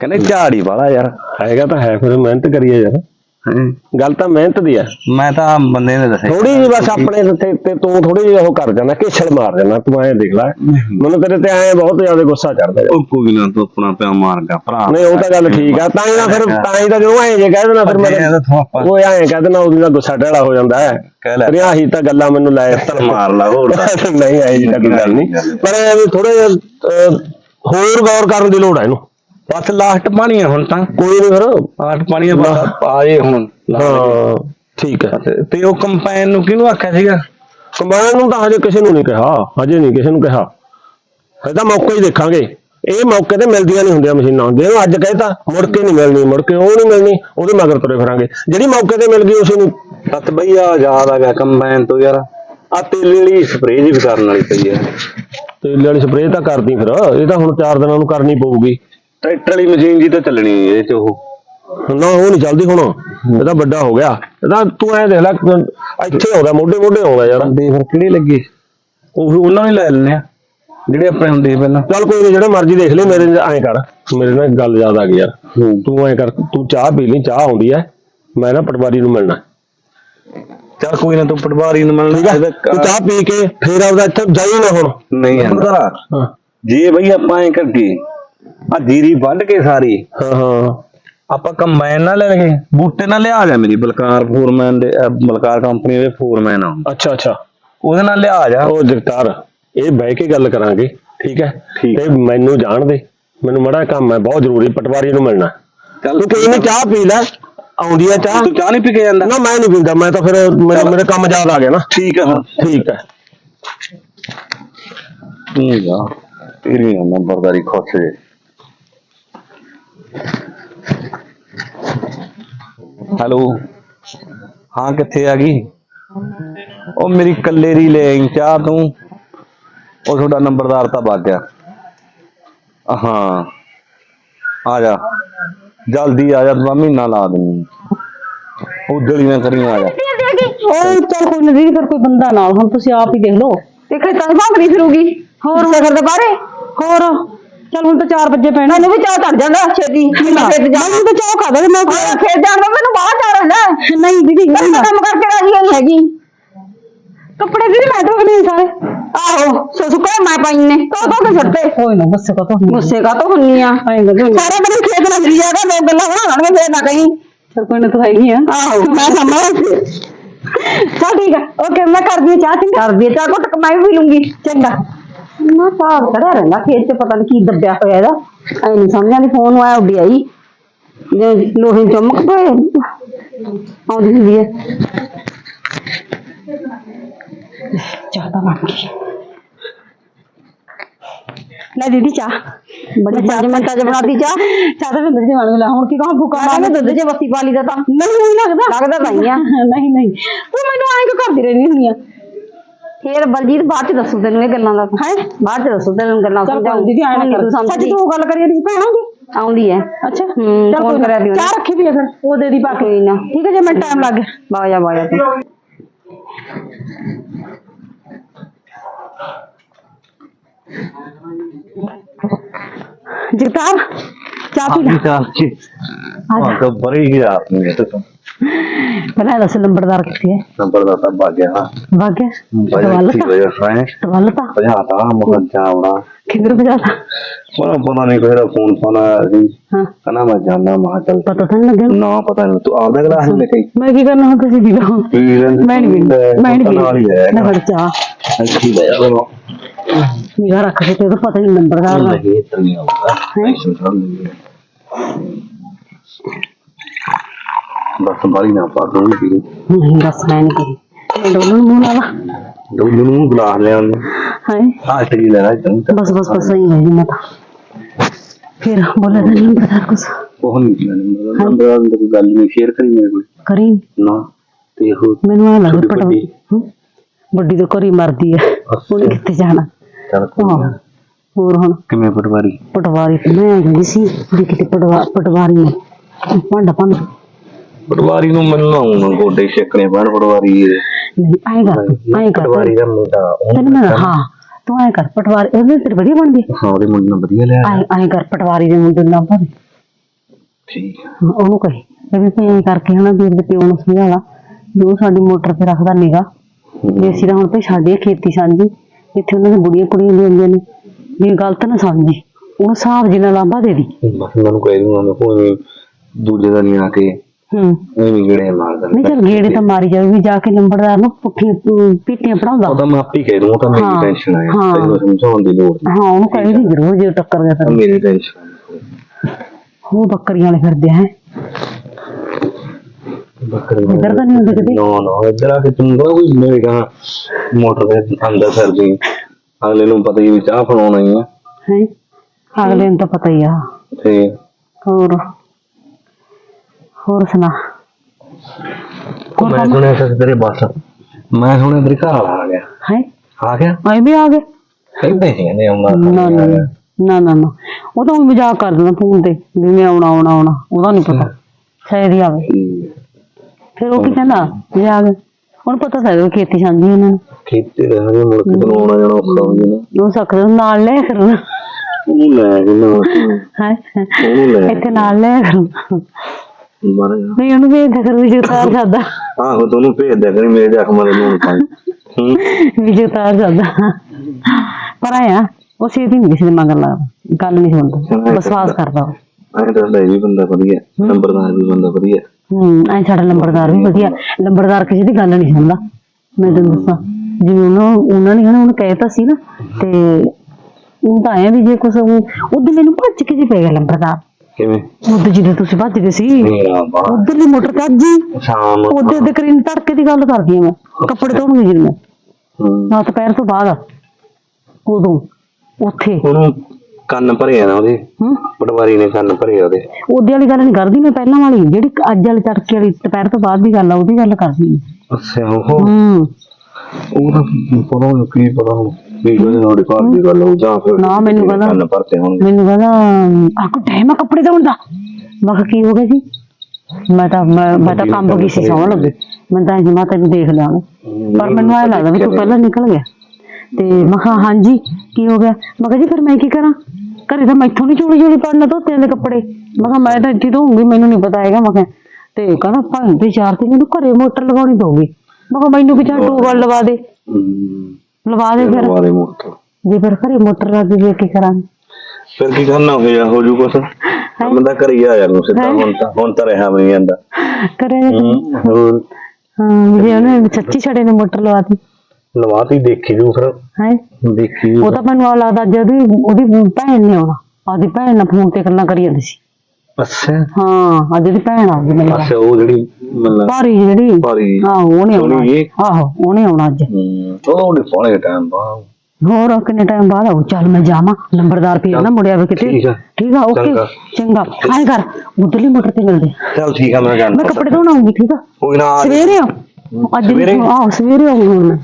ਕਹਿੰਦੇ ਝਾੜੀ ਵਾਲਾ ਯਾਰ। ਹੈਗਾ ਤਾਂ ਹੈ ਫਿਰ ਮਿਹਨਤ ਕਰੀਏ ਯਾਰ। ਹੈਂ। ਗੱਲ ਤਾਂ ਮਿਹਨਤ ਦੀ ਆ। ਮੈਂ ਤਾਂ ਬੰਦੇ ਨੇ ਦੱਸਿਆ ਥੋੜੀ ਜਿਹੀ ਬਸ ਆਪਣੇ ਤੇ ਤੇ ਤੂੰ ਥੋੜੀ ਜਿਹੀ ਉਹ ਕਰ ਜਾਣਾ ਘੇਛਲ ਮਾਰ ਜਾਣਾ ਤੂੰ ਐਂ ਦੇਖ ਲੈ। ਮੈਨੂੰ ਤੇਰੇ ਤੇ ਐਂ ਬਹੁਤ ਜ਼ਿਆਦਾ ਗੁੱਸਾ ਚੜਦਾ ਉਹ ਕੋਈ ਨਾ ਤੂੰ ਆਪਣਾ ਪਿਆ ਮਾਰ ਗਿਆ ਭਰਾ। ਨਹੀਂ ਉਹ ਤਾਂ ਗੱਲ ਠੀਕ ਆ। ਤਾਂ ਹੀ ਨਾ ਫਿਰ ਤਾਂ ਹੀ ਤਾਂ ਜਦੋਂ ਐਂ ਜੇ ਕਹਿ ਦੇਣਾ ਫਿਰ ਮੈਂ ਤਾਂ ਆਪਾਂ ਉਹ ਐਂ ਕਹਿ ਦੇਣਾ ਉਹਦੀ ਦਾ ਗੁੱਸਾ ਢੇਲਾ ਹੋ ਜਾਂਦਾ ਹੈ। ਕਹਿ ਲੈ। ਆਹੀ ਤਾਂ ਗੱਲਾਂ ਮੈਨੂੰ ਲੈ ਤਲ ਮਾਰ ਲਾ ਹੋਰ ਨਹੀਂ ਆਈ ਜੀ ਤਾਂ ਕੋਈ ਗੱਲ ਨਹੀਂ। ਪਰ ਇਹ ਵੀ ਥੋੜੇ ਹੋਰ ਗੌਰ ਕਰਨ ਦੀ ਲੋੜ ਹੈ ਇਹਨੂੰ। ਬਸ ਲਾਸਟ ਪਾਣੀ ਆ ਹੁਣ ਤਾਂ। ਕੋਈ ਨਹੀਂ ਫਿਰ। ਲਾਸਟ ਪਾਣੀ ਆ ਬਸ ਹੁਣ। ਹਾਂ। ਠੀਕ ਹੈ। ਤੇ- ਉਹ ਕੰਪੈਨ ਨੂੰ ਕਿਹਨੂੰ ਆਖਿਆ ਸੀਗਾ? ਕੰਬਾਈਨ ਨੂੰ ਤਾਂ ਹਜੇ ਕਿਸੇ ਨੂੰ ਨਹੀਂ ਕਿਹਾ। ਹਜੇ ਨਹੀਂ ਕਿਸੇ ਨੂੰ ਕਿਹਾ। ਹਜੇ ਤਾਂ ਮੌਕਾ ਹੀ ਦੇਖਾਂਗੇ। ਇਹ ਮੌਕੇ ਤੇ ਮਿਲਦੀਆਂ ਨਹੀਂ ਹੁੰਦੀਆਂ ਮਸ਼ੀਨਾਂ। ਜੇ ਅੱਜ ਕਹਿਤਾ ਮੁੜ ਕੇ ਨਹੀਂ ਮਿਲਣੀ ਮੁੜ ਕੇ ਉਹ ਨਹੀਂ ਮਿਲਣੀ ਉਹਦੇ ਮਗਰ ਤੁਰੇ ਫਿਰਾਂਗੇ। ਜਿਹੜੀ ਮੌਕੇ ਤੇ ਮਿਲ ਗਈ ਉਸੇ ਨੂੰ ਸੱਤ ਬਈਆ ਯਾਦ ਆ ਗਿਆ ਕੰਬਾਈਨ ਤੋਂ ਯਾਰ। ਆ ਤੇਲ ਵਾਲੀ ਸਪਰੇਅ ਜੀ ਵੀ ਕਰਨ ਵਾਲੀ ਪਈ ਆ। ਤੇਲ ਵਾਲੀ ਸਪਰੇਅ ਤਾਂ ਕਰਦੀ ਫਿਰ। ਇਹ ਤਾਂ ਹੁਣ 4 ਦਿਨਾਂ ਨੂੰ ਕਰਨੀ ਪਊਗੀ। ਟਰੈਕਟਰ ਵਾਲੀ ਮਸ਼ੀਨ ਜੀ ਤਾਂ ਚੱਲਣੀ ਇਹ ਚ ਉਹ। ਨਾ ਉਹ ਨਹੀਂ ਚੱਲਦੀ ਹੁਣ। ਇਹ ਤਾਂ ਵੱਡਾ ਹੋ ਗਿਆ। ਇਹ ਤਾਂ ਤੂੰ ਐ ਦੇਖ ਲੈ ਇੱਥੇ ਆਉਂਦਾ ਮੋਢੇ ਮੋਢੇ ਆਉਂਦਾ ਯਾਰ। ਦੇ ਫਿਰ ਕਿਹੜੀ ਲੱਗੀ? ਉਹ ਉਹਨਾਂ ਨੂੰ ਹੀ ਲੈ ਲੈਣੇ ਆ ਜਿਹੜੇ ਆਪਣੇ ਹੁੰਦੇ ਸੀ ਪਹਿਲਾਂ। ਚੱਲ ਕੋਈ ਨਹੀਂ ਜਿਹੜੇ ਮਰਜ਼ੀ ਦੇਖ ਲੈ ਮੇਰੇ ਨਾਲ ਐਂ ਕਰ। ਮੇਰੇ ਨਾਲ ਇੱਕ ਗੱਲ ਯਾਦ ਆ ਗਈ ਯਾਰ। ਤੂੰ ਐਂ ਕਰ ਤੂੰ ਚਾਹ ਪੀ ਲਈ ਚਾਹ ਆਉਂਦੀ ਐ ਮੈਂ ਨਾ ਪਟਵਾਰੀ ਨੂੰ ਮਿਲਣਾ। ਚੱਲ ਕੋਈ ਨਾ ਤੂੰ ਪਟਵਾਰੀ ਨੂੰ ਠੀਕ ਮਿਲਣਾ ਹੈ ਤੂੰ ਚਾਹ ਪੀ ਕੇ ਫੇਰ ਆਪਦਾ ਇੱਥੇ ਜਾਈ ਨਾ ਹੁਣ। ਨਹੀਂ ਹਾਂ। ਜੇ ਬਈ ਆਪਾਂ ਐ ਕਰਕੇ ਆ ਜੀਰੀ ਵੱਢ ਕੇ ਸਾਰੀ। ਹਾਂ ਹਾਂ। ਆਪਾਂ ਕੰਬਾਈਨ ਨਾਲ ਲੈ ਲਗੇ। ਬੂਟੇ ਨਾਲ ਲਿਆ ਜਾ ਮੇਰੀ ਬਲਕਾਰ ਫੋਰਮੈਨ ਦੇ ਅਹ ਬਲਕਾਰ ਕੰਪਨੀ ਦੇ ਫੋਰਮੈਨ ਆ ਅੱਛਾ ਅੱਛਾ। ਉਹਦੇ ਨਾਲ ਲਿਆ ਜਾ। ਉਹ ਜਗਤਾਰ ਇਹ ਬਹਿ ਕੇ ਗੱਲ ਕਰਾਂਗੇ ਠੀਕ ਹੈ? ਠੀਕ। ਤੇ ਮੈਨੂੰ ਜਾਣ ਦੇ। ਮੈਨੂੰ ਮੜਾ ਕੰਮ ਹੈ ਬਹੁਤ ਜ਼ਰੂਰੀ ਪਟਵਾਰੀ ਨੂੰ ਮਿਲਣਾ। ਚੱਲ ਤੂੰ ਕੋਈ ਨਹੀਂ ਚਾਹ ਪੀ ਲੈ? ਆਉਂਦੀ ਆ ਚਾਹ? ਤੂੰ ਚਾਹ ਨਹੀਂ ਪੀ ਕੇ ਜਾਂਦਾ। ਨਾ ਮੈਂ ਨਹੀਂ ਪੀਂਦਾ ਮੈਂ ਤਾਂ ਫਿਰ ਮੇਰੇ ਮੇਰੇ ਕੰਮ ਯਾਦ ਆ ਗਿਆ ਨਾ। ਠੀਕ ਆ ਫਿਰ ਠੀਕ ਹੈ। ਠੀਕ ਆ ਤੇਰੀ ਨੰਬਰਦਾਰੀ ਖੁਸ਼ ਜੇ। ਹੈਲੋ। ਹਾਂ ਕਿੱਥੇ ਆ ਗਈ? ਉਹ ਮੇਰੀ ਕੱਲੇਰੀ ਲੈ ਆਈ ਚਾਹ ਤੂੰ। ਉਹ ਤੁਹਾਡਾ ਨੰਬਰਦਾਰ ਤਾਂ ਵਗ ਗਿਆ। ਹਾਂ। ਆ ਜਾ। ਜਲਦੀ ਆ ਜਾ ਤੂੰ ਮਹੀਨਾ ਲਾ ਦਿੰਦੀ ਉਧਰ ਹੀ ਨਾ ਕਰੀ ਆ ਜਾ। ਉਹ ਚੱਲ ਕੋਈ ਨਾ ਦੀਦੀ ਫਿਰ ਕੋਈ ਬੰਦਾ ਨਾਲ। ਹੁਣ ਤੁਸੀਂ ਆਪ ਹੀ ਦੇਖ ਲਓ। ਦੇਖੇ ਤਾਂ ਭਾਂਗਦੀ ਫਿਰੂਗੀ ਹੋਰ ਸਫਰ ਦੇ ਬਾਰੇ ਹੋਰ। ਚੱਲ ਹੁਣ ਤਾਂ 4 ਵਜੇ ਪੈਣਾ। ਮੈਨੂੰ ਵੀ ਚਾਹ ਚੜ ਜਾਂਦਾ ਛੇਤੀ। ਖੇਤ ਮੈਨੂੰ ਤਾਂ ਚਾਹ ਖਾ ਦੇ ਮੈਂ ਖੇਤ ਜਾਣ ਦਾ ਮੈਨੂੰ ਬਾਹਰ ਚਾਹ ਰਹਿੰਦਾ ਨਹੀਂ ਦੀਦੀ ਮੈਂ ਕੰਮ ਕਰਕੇ ਰਾਜੀ ਨਹੀਂ ਹੈਗੀ। ਕੱਪੜੇ ਦੀਦੀ ਮੈਂ ਧੋ ਨਹੀਂ ਸਾਰੇ। ਆਹੋ ਸੁਸੁਕਾ ਮੈਂ ਪਾਈ ਨੇ। ਤੋ ਤੋ ਕੇ ਛੱਡਤੇ ਕੋਈ ਨਾ ਗੁੱਸੇ ਕਾ ਤੋ ਗੁੱਸੇ ਕਾ ਤੋ ਹੁੰਨੀ ਆ। ਸਾਰੇ ਦਿਨ ਖੇਤ ਨਾਲ ਫਿਰੀ ਜਾਗਾ ਲੋਕ ਗੱਲਾਂ ਬਣਾਉਣਗੇ ਫੇਰ ਨਾ ਕਹੀਂ। ਚਲ ਕੋਈ ਨਾ ਤੂੰ ਹੈਗੀ ਆ। ਆਹੋ ਮੈਂ ਸਮਝ ਚਲ ਠੀਕ ਆ ਓਕੇ ਮੈਂ ਕਰਦੀ ਚਾਹ ਚੰਗਾ। ਕਰਦੀ ਚਾਹ ਕੇ ਮੈਂ ਵੀ ਲੂੰਗੀ। ਚੰਗਾ। ਨਾ ਸਾਹ ਕਰਿਆ ਰਹਿੰਦਾ ਖੇਤ ਚ ਪਤਾ ਨਹੀਂ ਕੀ ਦੱਬਿਆ ਹੋਇਆ ਇਹਦਾ। ਐ ਨਹੀਂ ਸਮਝ ਆਉਂਦੀ ਫੋਨ ਆਇਆ ਉੱਡੀ ਆਈ। ਜੇ ਲੋਹੇ ਨੂੰ ਚਮਕ ਪਏ। ਆਉਂਦੀ ਹੁੰਦੀ ਹੈ ਚਾਹ ਤਾਂ ਬਣ ਗਈ। ਲੈ ਦੀਦੀ ਚਾਹ। ਬੜੀ ਚਾਹ ਮਿੰਟਾਂ ਚ ਬਣਾਤੀ। ਚਾਹ। ਚਾਹ ਤਾਂ ਬਿੰਦਰ ਜੀ ਬਣ ਗਈ ਹੁਣ ਕੀ ਕਹਾਂ ਭੁੱਖਾ ਮਾਰ ਦੁੱਧ ਚ ਬੱਤੀ ਪਾ ਲਈ ਦਾ ਤਾਂ। ਨਹੀਂ ਨਹੀਂ ਲੱਗਦਾ। ਲੱਗਦਾ ਤਾਂ ਹੀ ਆ। [LAUGHS] ਨਹੀਂ ਨਹੀਂ। ਤੂੰ ਮੈਨੂੰ ਐਂ ਕਿਉਂ ਕਰਦੀ ਰਹਿੰਦੀ ਹੁੰਦੀ ਆ? ਫੇਰ ਬਲਜੀਤ ਬਾਅਦ ਚ ਦੱਸੂ ਤੈਨੂੰ ਇਹ ਗੱਲਾਂ ਦਾ ਹੈ? ਬਾਅਦ ਚ ਦੱਸੂ ਤੈਨੂੰ ਗੱਲਾਂ ਸਮਝਾਉਂ ਦੀਦੀ ਐਂ ਨਾ ਕਰ। ਸੱਚ ਤੂੰ ਗੱਲ ਕਰੀ ਦੀ ਭੈਣਾਂਗੀ ਆਉਂਦੀ? ਹੈ ਅੱਛਾ। ਹੂੰ ਫੋਨ ਕਰਿਆ ਦੀ ਚਾਹ ਰੱਖੀ ਵੀ ਫਿਰ ਉਹ ਦੇ ਦੀ ਪਾ ਕੇ। ਨਾ। ਠੀਕ ਹੈ ਜੇ ਮੈਂ ਟਾਈਮ ਲੱਗ ਗਿਆ। ਬਾਜਾ ਬਾਜਾ ਤੂੰ। ਜਗਤਾਰ ਚਾਹ ਪੀ ਲੈ। ਚਾਹ ਜੀ। ਹਾਂ ਤਾਂ ਬੜੀ ਹੀ ਰਾਤ ਨੂੰ ਇਹ ਤਾਂ ਪਹਿਲਾਂ ਦੱਸ ਨੰਬਰਦਾਰ ਕਿੱਥੇ ਹੈ ਨੰਬਰ ਦਾ ਤਾਂ ਵਗ ਗਿਆ ਵਗ ਗਿਆ ਬਜਾ ਟਵਲ ਠੀਕ ਤਾਂ ਵਜਾ ਫਾਇ ਟਵਲ ਤਾਂ ਭਜਾਤਾ ਮਗਰ ਜਾਵਣਾ ਕਿੰਦਰ ਭਜਾਤਾ ਮੈਨੂੰ ਪਤਾ ਨਹੀਂ ਕਿਹੜਾ ਫੋਨ ਫੋਨ ਆਇਆ ਸੀ ਹਾਂ ਕਹਿੰਦਾ ਮੈਂ ਜਾਣਾ ਮਾ ਚੱਲ ਪਤਾ ਤਾਂ ਨਹੀਂ ਲੱਗਿਆ ਨਾ ਪਤਾ ਨਹੀਂ ਤੂੰ ਆਉਂਦਾ ਗਲਾਸ ਲੈ ਕੇ ਮੈਂ ਕੀ ਕਰਨਾ ਹੁਣ ਤੁਸੀਂ ਪੀ ਲਓ ਪੀ ਲੈਂਦੇ ਮੈਂ ਨਹੀਂ ਪੀਣੀ ਮੈਂ ਨਹੀਂ ਨਾਲ ਹੀ ਪੀਣੀ ਹੈ ਨਾ ਫੜ ਚਾਹ ਅੱਛੀ ਬਸ ਬਾਰੀ ਨਾ ਪਾ ਦੂੰ ਪੀ ਨਹੀਂ ਦੱਸ ਮੈਂ ਨਹੀਂ ਕਰੀ ਮੈਂ ਡੋਲੂ ਨੂੰ ਮੂੰਹ ਲਾ ਦੋ ਨੂੰ ਗਲਾਸ ਲੈ ਆਉਂਦੇ ਹਾਏ ਆ ਟਰੀ ਲੈ ਰਾ ਤੈਨੂੰ ਤਾਂ ਬਸ ਬਸ ਬਸ ਸਹੀ ਹੈ ਜੀ ਮੈਂ ਤਾਂ ਫਿਰ ਬੋਲੇ ਤਾਂ ਨੰਬਰਦਾਰ ਕੁਛ ਉਹ ਨਹੀਂ ਪੀਣਾ ਨੰਬਰ ਨੰਬਰ ਦਾ ਕੋਈ ਗੱਲ ਨਹੀਂ ਸ਼ੇਅਰ ਕਰੀ ਮੇਰੇ ਕੋਲ ਕਰੀ ਨਾ ਤੇ ਉਹ ਮੈਨੂੰ ਐ ਲੱਗਦਾ ਛੋਟੀ ਪਟਵਾ ਵੱਡੀ। ਹਮ? ਵੱਡੀ ਤਾਂ ਕਰੀ ਮਰਦੀ ਹੈ ਉਹਨੇ ਕਿੱਥੇ ਜਾਣਾ ਚੱਲ ਕੋਈ ਹਾਂ ਨਾ। ਹੋਰ ਹੁਣ ਕਿਵੇਂ ਪਟਵਾਰੀ ਪਟਵਾਰੀ ਤੇ ਮੈਂ ਜਾਂਦੀ ਸੀ ਵੀ ਕਿਤੇ ਪਟਵਾ ਪਟਵਾਰੀ ਨੇ ਭਾਂਡਾ ਭੰਨ ਪਟਵਾਰੀ ਨੂੰ ਮਿਲਣਾ ਹੁਣ ਗੋਡੇ ਛੇਕਣੇ ਪੈਣ ਪਟਵਾਰੀ ਨਹੀਂ ਐਂ ਕਰ ਐਂ ਕਰ। ਪਟਵਾਰੀ ਦਾ ਮੁੰਡਾ ਉਹ- ਤੈਨੂੰ ਮੈਂ ਹਾਂ ਤੂੰ ਐਂ ਕਰ ਪਟਵਾਰੀ ਉਹਦੇ ਤੇ ਵਧੀਆ ਬਣਦੀ ਹਾਂ ਉਹਦੇ ਮੁੰਡੇ ਨੂੰ ਵਧੀਆ ਲਿਆ। ਐਂ ਐਂ ਕਰ ਪਟਵਾਰੀ ਦੇ ਮੁੰਡੇ ਨੂੰ ਲੱਭਾ ਦੇ ਠੀਕ ਆ। ਉਹਨੂੰ ਕਹੀ ਵੀ ਤੂੰ ਐਂ ਕਰਕੇ ਹਨਾ ਵੀਰ ਦੇ ਪਿਓ ਨੂੰ ਸਮਝਾ ਲਾ ਵੀ ਉਹ ਸਾਡੀ ਮੋਟਰ ਤੇ ਰੱਖਦਾ ਨਿਗਾ। ਵੀ ਅਸੀਂ ਤਾਂ ਹੁਣ ਭਈ ਸਾਡੀ ਇਹ ਖੇਤੀ ਸਾਂਝੀ ਇੱਥੇ ਉਹਨਾਂ ਦੀਆਂ ਬੁੜੀਆਂ ਕੁੜੀਆਂ ਵੀ ਆਉਂਦੀਆਂ ਨੇ। ਵੀ ਗਲਤ ਨਾ ਸਮਝੀ ਉਹ ਹਿਸਾਬ ਜੀ ਨਾਲ ਲਾਂਭਾ ਦੇ ਦੀ ਬਸ ਮੈਨੂੰ ਕਹਿ ਦੂੰਗਾ ਮੈਂ ਕੋਈ ਦੂਜੇ ਦਾ ਨਹੀਂ ਆ ਕੇ ਹੂੰ। ਇਹ ਵੀ ਗੇੜੇ ਮਾਰਦਾ ਨਹੀਂ ਚਲ ਗੇੜੇ ਤਾਂ ਮਾਰੀ ਵੀ ਜਾ ਕੇ ਨੰਬਰਦਾਰ ਨੂੰ ਅਮ, ਪੀਟੀਆਂ ਪੜਾਉਂਦਾ ਉਹ ਤਾਂ ਮੈਂ ਆਪੇ ਕਹਿ ਦੂੰਗਾ ਉਹ ਤਾਂ ਮੇਰੀ ਹਾਂ, ਟੈਨਸ਼ਨ ਆ ਹਾਂ। ਤੈਨੂੰ ਸਮਝਾਉਣ ਦੀ ਲੋੜ ਨਹੀਂ। ਹਾਂ ਉਹਨੂੰ ਕਹੀ ਵੀ ਜ਼ਰੂਰ ਜੇ ਟੱਕਰ ਗਿਆ ਉਹ ਫਿਰ ਮੇਰੀ ਟੈਨਸ਼ਨ ਉਹ ਬੱਕਰੀਆਂ ਵਾਲੇ ਫਿਰਦੇ ਹੈ। ਬੱਕਰੀ ਇੱਧਰ ਤਾਂ ਨਹੀਂ ਹੁੰਦੀ ਕਿਤੇ? ਨਾ ਨਾ ਇੱਧਰ ਆ ਕੇ ਤੂੰ ਨਾ ਕੋਈ ਮੇਗਾ ਮੋਟਰ ਦੇ ਅੰਦਰ ਫਿਰਦੀ ਅਗਲੇ ਨੂੰ ਪਤਾ ਹੀ ਵੀ ਚਾਹ ਫੜਾਉਣਾ ਹੀ ਆ। ਹੈ? ਅਗਲੇ ਨੂੰ ਤਾਂ ਪਤਾ ਹੀ ਆ। ਤੇ ਹੋਰ? ਹੋਰ ਸੁਣਾ। ਮੈਂ ਸੁਣਿਆ ਕਿ ਤੇਰੇ ਬਸ। ਮੈਂ ਸੁਣਿਆ ਤੇਰੇ ਘਰ ਵਾਲਾ ਆ ਗਿਆ। ਹੈ? ਆ ਗਿਆ? ਆਏ ਵੀ ਆ ਗਏ? ਕਹਿੰਦੇ ਸੀ ਇਹਨੇ ਆਉਣਾ ਨਾ ਨਾ ਨਾ ਨਾ ਨਾ। ਉਹ ਤਾਂ ਮਜ਼ਾਕ ਕਰ ਦਿੰਦਾ ਫੋਨ ਤੇ ਵੀ ਮੈਂ ਆਉਣਾ ਆਉਣਾ ਆਉਣਾ। ਉਹਦਾ ਨਹੀਂ ਪਤਾ। ਸ਼ਾਇਦ ਹੀ ਆਵੇ। ਫਿਰ ਉਹ ਕੀ ਕਹਿੰਦਾ? ਵੀ ਆ ਗਏ ਹੁਣ ਪਤਾ ਵੀ ਖੇਤੀ ਛਾਂਦੀ ਉਹਨਾਂ ਨੂੰ। ਖੇਤੇ ਦੇ ਹਜੇ ਮੁੜ ਕੇ ਤੈਨੂੰ ਆਉਣਾ ਜਾਣਾ ਔਖਾ ਹੋ ਜਾਣਾ। ਉਹ ਸਕਦਾ ਨਾਲ ਲੈ ਕਰਨਾ ਉਹਨੂੰ। ਲੈ ਕੇ ਨਾ। ਹੈ? ਇੱਥੇ ਨਾਲ ਲੈ ਕਰਨਾ ਮਾਰ ਨਹੀਂ ਉਹਨੂੰ ਵੇਖ ਕਰ ਵੀ ਜਗਤਾਰ ਜਾਂਦਾ ਆਹੋ ਤੈਨੂੰ ਭੇਜ ਦਿਆ ਕਰੀ ਮੇਰੇ ਜ਼ਖਮਾਂ ਦੇ ਨੂੰ ਪਾਈ। ਹੂੰ। ਵੀ ਜਗਤਾਰ ਜਾਂਦਾ ਪਰ ਆਇਆ ਉਹ ਛੇਤੀ ਨਹੀਂ ਕਿਸੇ ਦੇ ਮਗਰ ਲੱਗਦਾ ਗੱਲ ਨਹੀਂ ਸੁਣਦਾ। ਵਿਸ਼ਵਾਸ ਕਰਦਾ ਉਹ। ਐਂ ਤਾਂ ਲੈ ਵੀ ਬੰਦਾ ਵਧੀਆ। ਨੰਬਰਦਾਰ ਵੀ ਬੰਦਾ ਵਧੀਆ। ਹੂੰ ਐ ਸਾਡਾ ਲੰਬੜਦਾਰ ਵੀ ਵਧੀਆ। ਲੰਬੜਦਾਰ ਕਿਸੇ ਦੀ ਗੱਲ ਨਹੀਂ ਸੁਣਦਾ। ਮੈਂ ਤੈਨੂੰ ਦੱਸਾਂ ਜਿਵੇਂ ਉਹਨਾਂ ਉਹਨਾਂ ਨੇ ਹਨਾ ਉਹਨੂੰ ਕਹਿਤਾ ਸੀ ਨਾ ਤੇ ਉਹ ਤਾਂ ਆਇਆ ਵੀ ਜੇ ਕੁਛ ਉਹ ਦਿਨ ਮੈਨੂੰ ਭੱਜ ਕੇ ਜੀ ਪੈ ਗਿਆ ਲੰਬੜਦਾਰ ਕਿਵੇਂ? ਉਧਰ ਜਿਹਦੇ ਤੁਸੀਂ ਭੱਜ ਗਏ ਸੀ ਮੇਰਾ ਬਾ ਉਧਰਲੀ ਮੋਟਰ ਤੇ ਅੱਜ ਹੀ ਸ਼ਾਮ ਉਹਦੇ ਦੇ ਕਰੀਨ ਤੜਕੇ ਦੀ ਗੱਲ ਕਰਦੀ ਆ ਮੈਂ ਕੱਪੜੇ ਧੋਣ ਗਈ ਸੀ ਮੈਂ। ਹਮ, ਰਾਤ ਪੈਰ ਤੋਂ ਬਾਅਦ ਉਦੋਂ ਉੱਥੇ। ਉਹਨੂੰ ਕੰਨ ਭਰੇ ਆ ਨਾ ਉਹਦੇ। ਹੂੰ। ਪਟਵਾਰੀ ਨੇ ਕੰਨ ਭਰੇ ਆ ਉਹਦੇ। ਉਹਦੇ ਵਾਲੀ ਗੱਲ ਨਹੀਂ ਕਰਦੀ ਮੈਂ ਪਹਿਲਾਂ ਵਾਲੀ ਜਿਹੜੀ ਅੱਜ ਵਾਲੀ ਤੜਕੇ ਵਾਲੀ ਦੁਪਹਿਰ ਤੋਂ ਬਾਅਦ ਦੀ ਗੱਲ ਆ ਉਹਦੀ ਗੱਲ ਕਰਦੀ ਹਾਂ ਅੱਛਾ ਉਹ। ਹੂੰ। ਉਹ ਤਾਂ ਪਤਾ ਨਹੀਂ ਕੀ ਪਤਾ ਹੁਣ। ਕੀ ਉਹਦੇ ਨਾਲ ਰਿਕਾਰਡ ਦੀ ਗੱਲ ਹੋ ਜਾਂ ਫਿਰ ਨਾ, ਮੈਨੂੰ ਕਹਿੰਦਾ- ਕੰਨ ਭਰਤੇ ਹੋਣਗੇ। ਮੈਨੂੰ ਕਹਿੰਦਾ ਆ ਕੋ ਟਾਈਮ ਆ ਕੱਪੜੇ ਧੋਣ ਦਾ। ਮੈਂ ਕਿਹਾ ਕੀ ਹੋ ਗਿਆ ਜੀ? ਮੈਂ ਤਾਂ ਮੈਂ ਮੈਂ ਤਾਂ ਕੰਮ ਗਈ ਸੀ ਸੌਣ ਲੱਗੀ। ਮੈਂ ਤਾਂ ਜੀ ਮੈਂ ਤੈਨੂੰ ਦੇਖ ਲਿਆ ਉਹਨੇ। ਪਰ ਮੈਨੂੰ ਐ ਲੱਗਦਾ ਵੀ ਤੂੰ ਪਹਿਲਾਂ ਨਿਕਲ ਗਿਆ। ਤੇ ਮੈਂ ਕਿਹਾ ਹਾਂਜੀ ਕੀ ਹੋ ਗਿਆ? ਮੈਂ ਕਿਹਾ ਜੀ ਫਿਰ ਮੈਂ ਕੀ ਕਰਾਂ? ਘਰੇ ਤਾਂ ਮੈਥੋਂ ਨਹੀਂ ਚੋਲੀ ਚੋਲੀ ਪੜਨਾ ਧੋਤੇ ਦੇ ਕੱਪੜੇ। ਮੈਂ ਕਿਹਾ ਮੈਂ ਤਾਂ ਇੱਥੇ ਧੋਉਂਗੀ ਮੈਨੂੰ ਨਹੀਂ ਪਤਾ ਹੈਗਾ ਮੈਂ ਕਿਹਾ। ਤੇ ਕਹਿੰਦਾ ਭਾਈ ਚਾਰ ਤੇ ਮੈਨੂੰ ਘਰੇ ਮੋਟਰ ਲਗਾਉਣੀ ਪਊਗੀ। ਮੈਂ ਕਿਹਾ ਮੈਨੂੰ ਵੀ ਚਾਹ ਟੂਬਲ ਲਵਾ ਦੇ। ਹਮ, ਲਵਾ ਦੇ ਫਿਰ। ਵਾਲੇ ਮੋਟਰ। ਜੇ ਫਿਰ ਘਰੇ ਮੋਟਰ ਲੱਗ ਗਈ ਕੀ ਕਰਾਂਗੇ? ਫਿਰ ਕੀ ਕਰਨਾ ਹੋਇਆ ਹੋ ਜੂ ਕੁਛ। ਬੰਦਾ ਘਰ ਹੀ ਆ ਜਾਣਾ ਸਿੱਧਾ? ਹੁਣ ਤਾਂ ਹੁਣ ਤਾਂ ਰਿਹਾ ਵੀ ਨਹੀਂ ਜਾਂਦਾ। ਕਰੇ ਹੋਰ? ਹਾਂ ਜੇ ਉਹਨੇ ਸੱਚੀ ਛੜੇ ਨੇ ਮੋਟਰ ਲਵਾਤੀ ਲਵਾਤੀ ਦੇਖੀ ਜੂ ਫਿਰ। ਹੈ? ਦੇਖੀ ਉਹ ਤਾਂ ਮੈਨੂੰ ਆ ਲੱਗਦਾ ਜਦ ਉਹਦੀ ਭੈਣ ਨੇ ਆਉਣਾ ਆਦੀ ਭੈਣ ਨਾਲ ਫੋਨ ਤੇ ਗੱਲਾਂ ਕਰੀ ਜਾਂਦੀ ਸੀ। ਅੱਛਾ। ਹਾਂ ਅੱਜ ਦੀ ਭੈਣ ਆ ਗਈ ਮੈਨੂੰ ਅੱਛਾ ਉਹ ਜਿਹੜੀ ਮਤਲਬ ਭਾਰੀ ਜਿਹੜੀ। ਭਾਰੀ। ਆਹੋ ਉਹਨੇ ਆਉਣਾ ਸੋਹਣੀ ਜੀ। ਆਹੋ ਉਹਨੇ ਆਉਣਾ ਅੱਜ। ਹਮ, ਉਹ ਉਹਦੇ ਪਾਣੇ ਟਾਈਮ ਬਾਅਦ। ਹੋਰ ਕਿੰਨੇ ਟਾਈਮ ਬਾਅਦ ਆਉ ਚੱਲ ਮੈਂ ਜਾਵਾਂ। ਨੰਬਰਦਾਰ ਫੇਰ ਨਾ ਮੁੜਿਆ ਵੇ ਕਿਤੇ। ਠੀਕ ਆ। ਠੀਕ ਆ ਓਕੇ ਚੰਗਾ। ਚੰਗਾ। ਆਏ ਕਰ ਉਧਰਲੀ ਮੋਟਰ ਤੇ ਮਿਲਦੇ ਚੱਲ ਠੀਕ ਆ ਮੈਂ ਮੈਂ ਕੱਪੜੇ ਧੋਣ ਆਉਂਗੀ ਠੀਕ ਆ। ਕੋਈ ਨਾ ਆ। ਸਵੇਰੇ ਆ। ਅੱਜ ਸਵੇਰੇ? ਨਹੀਂ ਆਹੋ ਸਵੇਰੇ ਆਉਂਗੀ ਹੁਣ ਮੈਂ।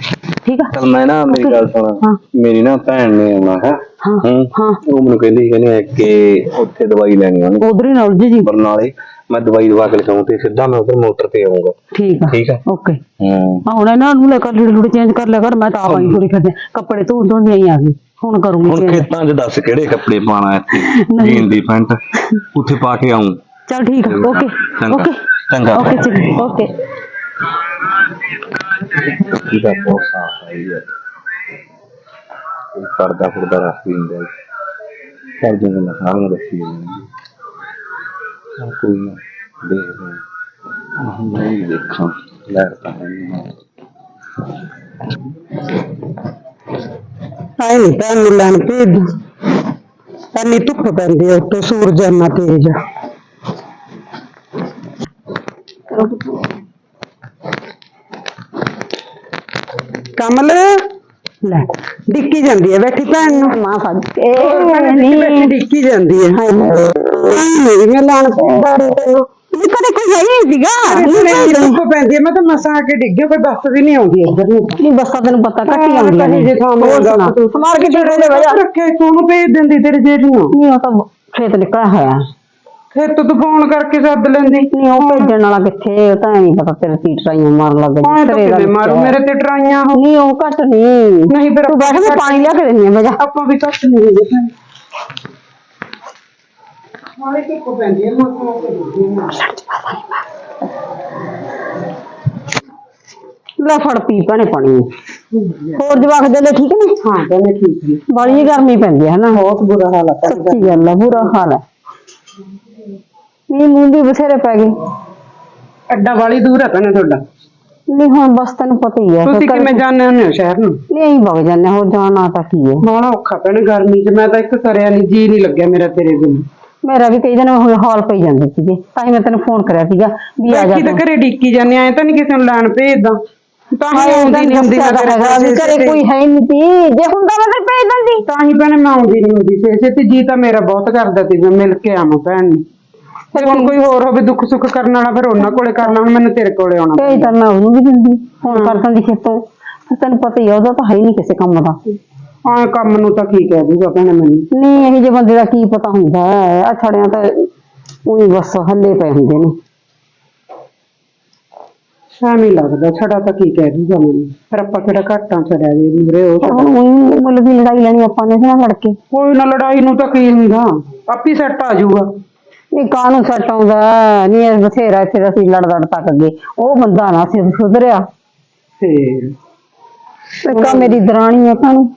ਠੀਕ ਆ? ਚੱਲ ਮੈਂ ਨਾ ਮੇਰੀ ਗੱਲ ਸੁਣ। ਹਾਂ। ਮੇਰੀ ਨਾ ਭੈਣ ਨੇ ਆਉਣਾ ਹੈ। ਹਾਂ ਹੂੰ? ਹਾਂ। ਉਹ ਮੈਨੂੰ ਕਹਿੰਦੀ ਸੀ ਕਹਿੰਦੀ ਕਿ ਉੱਥੇ ਦਵਾਈ ਲੈਣੀ ਉਹਨੇ। ਉਧਰ ਹੀ ਨਾਲ ਜੀ ਬਰਨਾਲੇ ਮੈਂ ਦਵਾਈ ਦਵਾ ਕੇ ਲਿਖਾਉਂ ਤੇ ਸਿੱਧਾ ਮੈਂ ਉਧਰ ਮੋਟਰ ਤੇ ਆਉਂਗਾ ਠੀਕ ਆ। ਠੀਕ ਆ? ਓਕੇ। ਹੂੰ। ਆ ਹੁਣ ਇਹਨਾਂ ਨੂੰ ਲੈ ਕਰ ਲੀੜੇ ਲੂੜੇ ਚੇਂਜ ਕਰ ਲਿਆ ਕਰ ਮੈਂ ਤਾਂ ਆਪ ਆਈ ਥੋੜੀ ਕਰਦੇ ਕੱਪੜੇ ਧੋਣ ਧੋਣ ਹੀ ਆ ਗਈ। ਹੁਣ ਕਰੂੰਗੀ ਹੁਣ change। ਖੇਤਾਂ 'ਚ ਦੱਸ ਕਿਹੜੇ ਕੱਪੜੇ ਪਾਣਾ ਇੱਥੇ? ਨਹੀਂ। ਜੀਨ ਦੀ ਪੈਂਟ। ਉੱਥੇ ਪਾ ਕੇ ਆਉਂ ਚੱਲ ਠੀਕ ਆ। ਓਕੇ। ਚੰਗਾ। ਓਕੇ। ਚੰਗਾ। ਓਕੇ ਚੰਗਾ। ਓਕੇ। ਇਹਦਾ ਬਹੁਤ ਸਾਫ਼ ਹੈ ਯਾਰ ਕੋਈ ਪਰਦਾ ਪੁਰਦਾ ਰੱਖ ਨਹੀਂ ਹੁੰਦਾ ਕਰ ਜਿਵੇਂ ਨਾ ਸਾਹਮਣੇ ਰੱਖੀ ਜਾਂਦੀ ਹੈ ਕੋਈ ਨਾ ਦੇਖ ਲੈ ਆਹ ਨਹੀਂ ਦੇਖਾਂ ਲੈਰ ਤਾਂ ਹੈ ਨਹੀਂ ਆਏ ਨਹੀਂ ਤਾਂ ਮਿਲਣ ਭੇਜ ਅੰਨੀ ਧੁੱਪ ਪੈਂਦੀ ਹੈ ਉੱਤੋਂ ਸੂਰਜ ਇੰਨਾ ਤੇਜ਼ ਆ ਕਮਲ? ਲੈ ਡਿੱਕੀ ਜਾਂਦੀ ਹੈ ਬੈਠੀ ਭੈਣ ਨੂੰ। ਮਾਂ ਫੜ ਡਿੱਕੀ ਬੈਠੀ ਡਿੱਕੀ ਜਾਂਦੀ ਹੈ ਮੇਰੀਆਂ ਲਾਣ ਪੈਂਦਾ ਤੈਨੂੰ ਇਹ ਕਦੇ ਕੋਈ ਹੈ ਹੀ ਸੀਗਾ। ਨਹੀਂ ਧੁੱਪ ਪੈਂਦੀ ਮੈਂ ਤਾਂ ਮਸਾਂ ਆ ਕੇ ਡਿੱਗਿਆ ਕੋਈ ਬੱਸ ਵੀ ਨਹੀਂ ਆਉਂਦੀ ਇੱਧਰ ਨੂੰ। ਨਹੀਂ ਬਸ ਤੈਨੂੰ ਪਤਾ ਘੱਟ ਹੀ ਆਉਂਦੀਆਂ ਨੇ ਜੇ ਥਾਂ ਮਿਲਦਾ ਸੁਣਾ ਤੂੰ ਮਾਰ ਕੇ ਟੇੜੇ ਦੇ ਵਜਾ ਰੱਖੇ ਤੂੰ ਭੇਜ ਦਿੰਦੀ ਤੇਰੇ ਜੇਠ ਨੂੰ। ਨਹੀਂ ਉਹ ਤਾਂ ਖੇਤ ਨਿਕਲਿਆ ਹੋਇਆ। ਫਿਰ ਤੂੰ ਤੂੰ ਫੋਨ ਕਰਕੇ ਸੱਦ ਲੈਂਦੀ। ਨਹੀਂ ਉਹ ਭੇਜਣ ਵਾਲਾ ਕਿੱਥੇ ਉਹ ਤਾਂ ਨਹੀਂ ਪਤਾ ਤੇਰੇ ਸੀਟ ਰਾਈਆਂ ਮਾਰਨ ਲੱਗ ਹਾਂ ਗਈ ਤਾਂ ਕਿਵੇਂ ਮਾਰੂ ਮੇਰੇ ਤੇ ਟਰਾਈਆਂ ਹੋ। ਨਹੀਂ ਉਹ ਘੱਟ ਨਹੀਂ ਨਹੀਂ ਫਿਰ ਤੂੰ ਬੈਠ ਮੈਂ ਪਾਣੀ ਲਿਆ ਕੇ ਦਿੰਦੀ ਆ ਵਜਾ ਆਪਾਂ ਵੀ ਘੱਟ ਨਹੀਂ ਹੋਈਏ ਭੈਣ। ਮਾਰੇ ਕਿ ਕੋ ਪੈਂਦੀ ਹੈ ਮਸਾਂ ਤੇ ਲੈ ਫੜ ਪੀ ਭੈਣੇ ਪਾਣੀ। ਹੋਰ ਜਵਾਕ ਦੇ ਲਈ ਠੀਕ ਨੇ? ਹਾਂ ਕਹਿੰਦੇ ਠੀਕ ਨੇ। ਬੜੀ ਜਿਹੀ ਗਰਮੀ ਪੈਂਦੀ ਹੈ ਨਾ। ਬਹੁਤ ਬੁਰਾ ਹਾਲ ਹੈ ਸੱਚੀ ਗੱਲ ਆ ਬੁਰਾ ਹਾਲ ਹੈ ਨਹੀਂ ਮੁੰਡੀ ਬਥੇਰੇ ਪੈ ਗਏ ਅੱਡਾ ਵਾਲੀ ਦੂਰ ਹੈ ਭੈਣੇ ਤੁਹਾਡਾ। ਨਹੀਂ ਹੁਣ ਬਸ ਤੈਨੂੰ ਪਤਾ ਹੀ ਹੈ ਤੁਸੀਂ ਕਿਵੇਂ ਜਾਂਦੇ ਹੁੰਦੇ ਹੋ ਸ਼ਹਿਰ ਨੂੰ? ਨਹੀਂ ਅਸੀਂ ਵਗ ਜਾਂਦੇ ਹਾਂ, ਹੋਰ ਜਾਣਾ ਤਾਂ ਕੀ ਹੈ। ਬਾਹਲਾ ਔਖਾ ਭੈਣੇ ਗਰਮੀ 'ਚ ਮੈਂ ਤਾਂ ਇੱਕ ਸਰਿਆ ਨਹੀਂ ਜੀ ਨਹੀਂ ਲੱਗਿਆ ਮੇਰਾ ਤੇਰੇ ਬਿਨ। ਮੇਰਾ ਵੀ ਕਈ ਦਿਨ ਹੋਏ ਹਾਲ ਪਈ ਜਾਂਦੇ ਸੀਗੇ ਤਾਂ ਹੀ ਮੈਂ ਤੈਨੂੰ ਫੋਨ ਕਰਿਆ ਸੀਗਾ ਵੀ ਆ ਜਾ ਤਾਂ ਤੂੰ। ਘਰੇ ਡੀਕੀ ਜਾਂਦੇ ਆਏ ਤਾਂ ਨਹੀਂ ਕਿਸੇ ਨੂੰ ਲੈਣ ਭੇਜਦਾ। ਤਾਂ ਹੀ ਹਾਏ ਆਉਂਦੀ ਨਹੀਂ ਹੁੰਦੀ ਦੱਸਿਆ ਮੈਂ ਤਾਂ ਹੈਗਾ ਵੀ ਘਰੇ ਕੋਈ ਹੈ ਹੀ ਨਹੀਂ ਸੀ ਜੇ ਹੁੰਦਾ ਮੈਂ ਫਿਰ ਭੇਜ ਦਿੰਦੀ। ਤਾਂ ਹੀ ਭੈਣੇ ਮੈਂ ਆਉਂਦੀ ਨਹੀਂ ਹੁੰਦੀ ਸੀ ਇਸੇ ਤੇ ਜੀ ਤਾਂ ਮੇਰਾ ਬਹੁਤ ਕਰਦਾ ਸੀ ਮੈਂ ਮਿਲ ਕੇ ਆਵਾਂ ਭੈਣ ਨੂੰ। ਫਿਰ ਹੁਣ ਕੋਈ ਹੋਰ ਹੋਵੇ ਦੁੱਖ ਸੁੱਖ ਕਰਨ ਵਾਲਾ ਫਿਰ ਉਹਨਾਂ ਕੋਲੇ ਕਰਨਾ ਹੁਣ ਮੈਨੂੰ ਤੇਰੇ ਕੋਲੇ ਆਉਣਾ ਭੇਜ ਤਾਂ ਮੈਂ ਉਹਨੂੰ ਵੀ ਦਿੰਦੀ ਫੋਨ ਕਰ ਦਿੰਦੀ ਖੇਤੋਂ ਫਿਰ ਤੈਨੂੰ ਪਤਾ ਹੀ ਆ ਉਹਦਾ ਤਾਂ ਹੈ ਹੀ ਨਹੀਂ ਕਿਸੇ ਕੰਮ ਦਾ। ਹਾਂ ਕੰਮ ਨੂੰ ਤਾਂ ਕੀ ਕਹਿ ਦੂਗਾ ਭੈਣੇ ਮੈਨੂੰ। ਨਹੀਂ ਇਹ ਜਿਹੇ ਬੰਦੇ ਦਾ ਕੀ ਪਤਾ ਹੁੰਦਾ ਆ ਛੜਿਆਂ ਤਾਂ ਉਹੀ ਬਸ ਹੱਲੇ ਪਏ ਹੁੰਦੇ ਨੇ। ਐਵੇਂ ਲੱਗਦਾ ਛੜਾ ਤਾਂ ਕੀ ਕਹਿ ਦੂਗਾ ਮੈਨੂੰ ਫਿਰ ਆਪਾਂ ਕਿਹੜਾ ਘਾਟਾਂ ਛੜਿਆ ਜੇ ਮੂਰੇ ਉਹ ਤੇ ਹੁਣ ਉਹੀ ਮੁੱਲ ਦੀ ਲੜਾਈ ਲੈਣੀ ਆਪਾਂ ਨੇ ਇਹਦੇ ਨਾਲ ਲੜ ਕੇ। ਕੋਈ ਨਾ ਲੜਾਈ ਨੂੰ ਤਾਂ ਕੀ ਹੁੰਦਾ? ਆਪੀ ਸੈੱਟ ਆ ਜਾਊਗਾ। ਨਹੀਂ ਕਾਹਨੂੰ ਸੱਟ ਆਉਂਦਾ? ਨਹੀਂ ਇਹ ਬਥੇਰਾ ਇੱਥੇ ਤਾਂ ਅਸੀਂ ਲੜ ਲੜ ਤੱਕ ਗਏ ਉਹ ਬੰਦਾ ਨਾ ਸਿਰ ਸੁਧਰਿਆ। ਫੇਰ। ਇੱਕ ਆਹ ਮੇਰੀ ਦਰਾਣੀ ਹੈ ਤੁਹਾਨੂੰ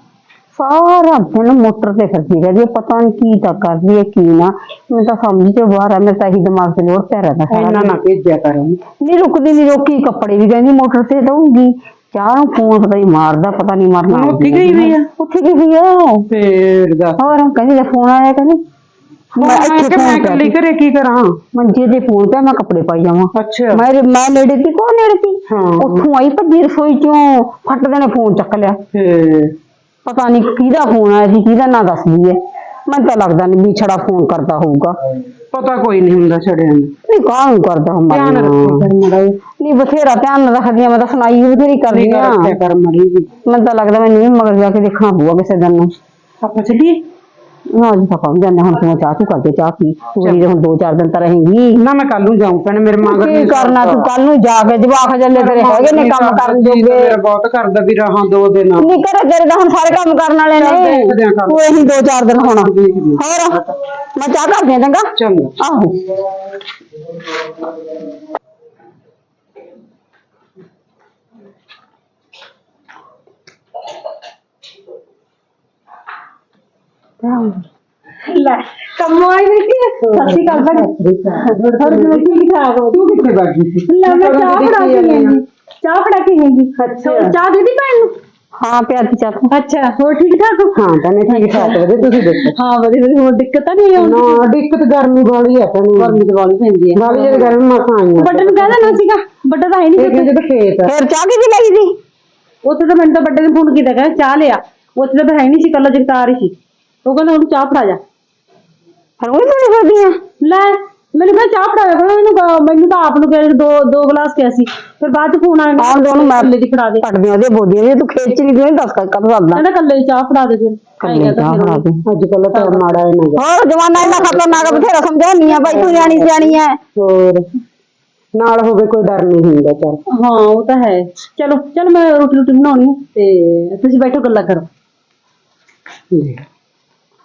ਸਾਰਾ ਦਿਨ ਮੋਟਰ ਤੇ ਫਿਰਦੀ ਰਹਿੰਦੀ ਹੈ ਪਤਾ ਨਹੀਂ ਕੀ ਤਾਂ ਕਰਦੀ ਹੈ ਕੀ ਨਾ। ਮੈਨੂੰ ਤਾਂ ਸਮਝ ਤੋਂ ਬਾਹਰ ਆ ਮੇਰੇ ਤਾਂ ਇਹੀ ਦਿਮਾਗ ਤੇ ਲੋੜ ਪਿਆ ਰਹਿੰਦਾ ਸਾਰਾ ਇੰਨਾ ਨਾ ਭੇਜਿਆ ਕਰ। ਨਹੀਂ ਰੁਕਦੀ ਨਹੀਂ ਰੋਕੀ ਕੱਪੜੇ ਵੀ ਕਹਿੰਦੀ ਮੋਟਰ ਤੇ ਦਊਂਗੀ। ਨੂੰ ਫੋਨ ਪਤਾ ਨਹੀਂ ਮਾਰਦਾ ਪਤਾ ਨਹੀਂ ਮਰਨਾ ਹੁਣ ਉੱਥੇ ਗਈ ਹੋਈ ਆ? ਉੱਥੇ ਗਈ ਹੋਈ ਆ ਫੇਰ ਦੱਸ ਹੋਰ ਕਹਿੰਦੀ ਲੈ ਫੋਨ ਆਇਆ ਕਹਿੰਦੀ ਮੈਂ ਇੱਥੇ ਮੈਂ ਫੋਨ ਕਰ ਘਰੇ ਕੀ ਕਰਾਂ? ਮੰਜੇ ਦੇ ਫੋਨ ਤੇ ਮੈਂ ਕੱਪੜੇ ਪਾਈ ਜਾਵਾਂ। ਅੱਛਾ। ਮੈਂ ਮੈਂ ਨੇੜੇ ਸੀ ਕੋ ਨੇੜੇ ਸੀ। ਉੱਥੋਂ ਆਈ ਭੱਜੀ ਰਸੋਈ ਚੋਂ ਫੱਟਦੇ ਨੇ ਫੋਨ ਚੱਕ ਲਿਆ। ਪਤਾ ਨਹੀਂ ਕਿਹਦਾ ਫੋਨ ਆਇਆ ਸੀ ਕਿਹਦਾ ਨਾਂ ਦੱਸਦੀ ਹੈ ਮੈਨੂੰ ਤਾਂ ਲੱਗਦਾ ਨਹੀਂ ਵੀ ਛੜਾ ਫੋਨ ਕਰਦਾ ਹੋਊਗਾ। ਪਤਾ ਕੋਈ ਨਹੀਂ ਹੁੰਦਾ ਛੜਿਆਂ ਨੂੰ। ਨਹੀਂ ਕਾਹਨੂੰ ਕਰਦਾ ਹੁੰਦਾ ਧਿਆਨ ਰੱਖੋ ਫਿਰ। ਨਹੀਂ ਬਥੇਰਾ ਧਿਆਨ ਰੱਖਦੀ ਆ ਮੈਂ ਤਾਂ ਸੁਣਾਈ ਵੀ ਬਥੇਰੀ ਕਰਦੀ ਆ ਰੱਖਿਆ ਕਰ ਮੜੀ ਜੀ ਮੈਨੂੰ ਤਾਂ ਲੱਗਦਾ ਮੈਨੂੰ ਵੀ ਮਗਰ ਜਾ ਕੇ ਦੇਖਣਾ ਪਊਗਾ ਕਿਸੇ ਦਿਨ ਨੂੰ। ਆਪਾਂ ਚੱਲੀਏ? ਹਾਂ ਜੀ ਪਹੁੰਚ ਜਾਂਦੇ ਹੁਣ ਤੂੰ ਚਾਹ ਤੂੰ ਕਰਦੇ ਚਾਹ ਪੀ। ਤੂੰ ਹੁਣ ਦੋ ਚਾਰ ਦਿਨ ਤਾਂ ਰਹੇਂਗੀ। ਨਾ ਮੈਂ ਕੱਲ ਨੂੰ ਜਾਊਂ ਭੈਣੇ ਮੇਰੇ ਮਗਰ ਕੀ ਕਰਨਾ ਤੂੰ? ਕੱਲ ਨੂੰ ਜਾ ਕੇ ਜਵਾਖ ਜੱਲੇ ਤੇਰੇ ਹੈਗੇ ਨੇ ਕੰਮ ਕਰਨ ਜੋਗੇ। ਮੇਰਾ ਬਹੁਤ ਕਰਦਾ ਵੀ ਰਹਾ ਦੋ ਦਿਨ। ਨਹੀਂ ਕਰੇ ਤੇਰੇ ਤਾਂ ਹੁਣ ਸਾਰੇ ਕੰਮ ਕਰਨ ਵਾਲੇ ਨੇ। ਤੂੰ ਇਹੀ ਦੋ ਚਾਰ ਦਿਨ ਹੋਣਾ। ਹੋਰ ਮੈਂ ਚਾਹ ਕਰਦੀ ਆ ਚੰਗਾ। ਆਹੋ। ਲੈ ਕਮਾਈ ਬੈਠੀ ਸੱਚੀ ਗੱਲ ਬਣ ਹੋਰ ਕਿਵੇਂ ਠੀਕ ਠਾਕ ਹੋ ਤੂੰ ਕਿੱਥੇ ਬਾਗੀ ਸੀ? ਲੈ ਮੈਂ ਚਾਹ ਫੜਾ ਕੇ ਆਈ ਚਾਹ ਫੜਾ ਕੇ ਆਈ ਅੱਛਾ। ਚਾਹ ਦੇ ਦੀ ਭੈਣ ਨੂੰ? ਹਾਂ ਪਿਆਰ ਦੀ ਚਾਹ। ਅੱਛਾ ਹੋਰ ਠੀਕ ਠਾਕ? ਹਾਂ ਭੈਣੇ ਠੀਕ ਠਾਕ ਵਧੀਆ ਤੁਸੀਂ ਦੱਸੋ। ਹਾਂ ਵਧੀਆ ਵਧੀਆ ਹੋਰ ਦਿੱਕਤ ਤਾਂ ਨਹੀਂ ਆਉਂਦੀ ਨਾ ਦਿੱਕਤ ਗਰਮੀ ਵਾਲੀ ਹੈ ਭੈਣੇ ਗਰਮੀ ਤੇ ਵਾਲੀ ਪੈਂਦੀ ਹੈ ਵਾਲੀ ਜਿਹੜੀ ਗਰਮੀ ਮਸਾਂ ਆਈ ਵੱਡੇ ਨੂੰ ਕਹਿ ਦੇਣਾ ਸੀਗਾ। ਤਾਂ ਹੈ ਨਹੀਂ ਖੇਤ ਫਿਰ ਚਾਹ ਕਿਹਦੀ ਲਈ ਸੀ? ਉੱਥੇ ਤਾਂ ਮੈਨੂੰ ਤਾਂ ਵੱਡੇ ਨੇ ਫੋਨ ਕੀਤਾ ਕਹਿੰਦਾ ਚਾਹ ਲਿਆ। ਉੱਥੇ ਤਾਂ ਹੈ ਨਹੀਂ ਸੀ ਕੱਲਾ ਜਗਤਾਰ ਹੀ ਸੀ। ਉਹ ਕਹਿੰਦਾ ਉਹਨੂੰ ਚਾਹ ਫੜਾ ਜਾ। ਫਿਰ ਉਹ ਹੀ ਫਿਰਦੀ ਆ। ਲੈ ਮੈਨੂੰ ਕਹਿੰਦਾ ਚਾਹ ਫੜਾ ਜਾ। ਕਹਿੰਦਾ ਮੈਨੂੰ ਕ- ਮੈਨੂੰ ਤਾਂ ਆਪ ਨੂੰ ਕਹਿੰਦੇ ਦੋ ਦੋ ਗਲਾਸ ਕਿਹਾ ਸੀ। ਫਿਰ ਬਾਅਦ ਚ ਫੋਨ ਆਇਆ ਆਉਣ ਦੋਨੂੰ ਮੈਂ ਕੱਲੇ ਦੀ ਫੜਾ ਦੇ। ਕੱਟਦੀਆਂ ਉਹਦੀਆਂ ਬੋਦੀਆਂ ਜੇ ਤੂੰ ਖੇਤ ਚ ਨਹੀਂ ਤੂੰ ਦੱਸ ਕਰ ਕਰ ਸਕਦਾ ਕਹਿੰਦਾ ਕੱਲੇ ਦੀ ਚਾਹ ਫੜਾ ਦੇ ਫਿਰ। ਕੱਲੇ ਆਏਂ ਕਹਿੰਦਾ ਚਾਹ ਫਿਰ ਫੜਾ ਉਹ। ਦੇ। ਅੱਜ ਕੱਲ ਤਾਂ ਮਾੜਾ ਹੀ ਨਾ ਹੋਰ ਜਵਾਨਾ ਇੰਨਾ ਖਤਰਨਾਕ ਬਥੇਰਾ ਸਮਝਾਉਣੀ ਆ ਬਾਈ ਤੂੰ ਨਿਆਣੀ ਸਿਆਣੀ ਐ। ਹੋਰ। ਨਾਲ ਹੋਵੇ ਕੋਈ ਡਰ ਨਹੀਂ ਹੁੰਦਾ ਚੱਲ। ਹਾਂ ਉਹ ਤਾਂ ਹੈ। ਚਲੋ ਚਲ ਮੈਂ ਰੋਟੀ ਰੋਟੀ ਬਣਾਉਣੀ ਹੈ ਤੇ ਤੁਸੀਂ ਬੈਠੋ ਗੱਲਾਂ ਕਰੋ।